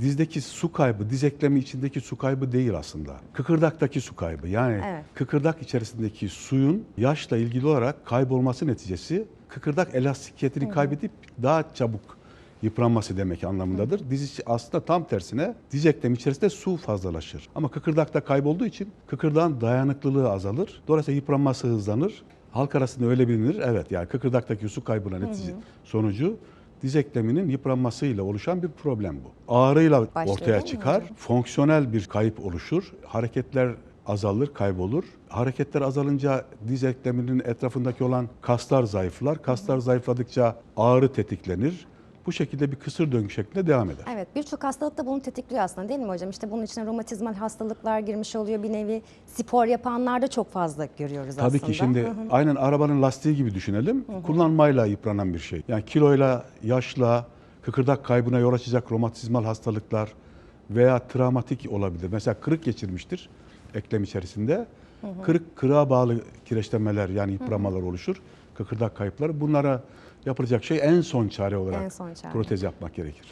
dizdeki su kaybı, diz eklemi içindeki su kaybı değil aslında. Kıkırdaktaki su kaybı. Yani Evet. kıkırdak içerisindeki suyun yaşla ilgili olarak kaybolması neticesi kıkırdak elastikiyetini kaybedip daha çabuk yıpranması demek anlamındadır. Diz aslında tam tersine diz eklemi içerisinde su fazlalaşır. Ama kıkırdakta kaybolduğu için kıkırdağın dayanıklılığı azalır. Dolayısıyla yıpranması hızlanır. Halk arasında öyle bilinir. Evet yani kıkırdaktaki su kaybına netice sonucu diz ekleminin yıpranmasıyla oluşan bir problem bu. Ağrıyla Başlıyor ortaya mi çıkar. hocam? Fonksiyonel bir kayıp oluşur. Hareketler azalır, kaybolur. Hareketler azalınca diz ekleminin etrafındaki olan kaslar zayıflar. Kaslar zayıfladıkça ağrı tetiklenir. Bu şekilde bir kısır döngü şeklinde devam eder. Evet birçok hastalık da bunu tetikliyor aslında değil mi hocam? İşte bunun içine romatizmal hastalıklar girmiş oluyor bir nevi. Spor yapanlarda çok fazla görüyoruz Tabii aslında. ki şimdi Hı hı. aynen arabanın lastiği gibi düşünelim. Kullanmayla yıpranan bir şey. Yani kiloyla, yaşla, kıkırdak kaybına yol açacak romatizmal hastalıklar veya travmatik olabilir. Mesela kırık geçirmiştir eklem içerisinde. Kırık kırığa bağlı kireçlenmeler yani yıpranmalar oluşur. Kıkırdak kayıpları. Bunlara yapılacak şey en son çare olarak En son çare. protez yapmak gerekir.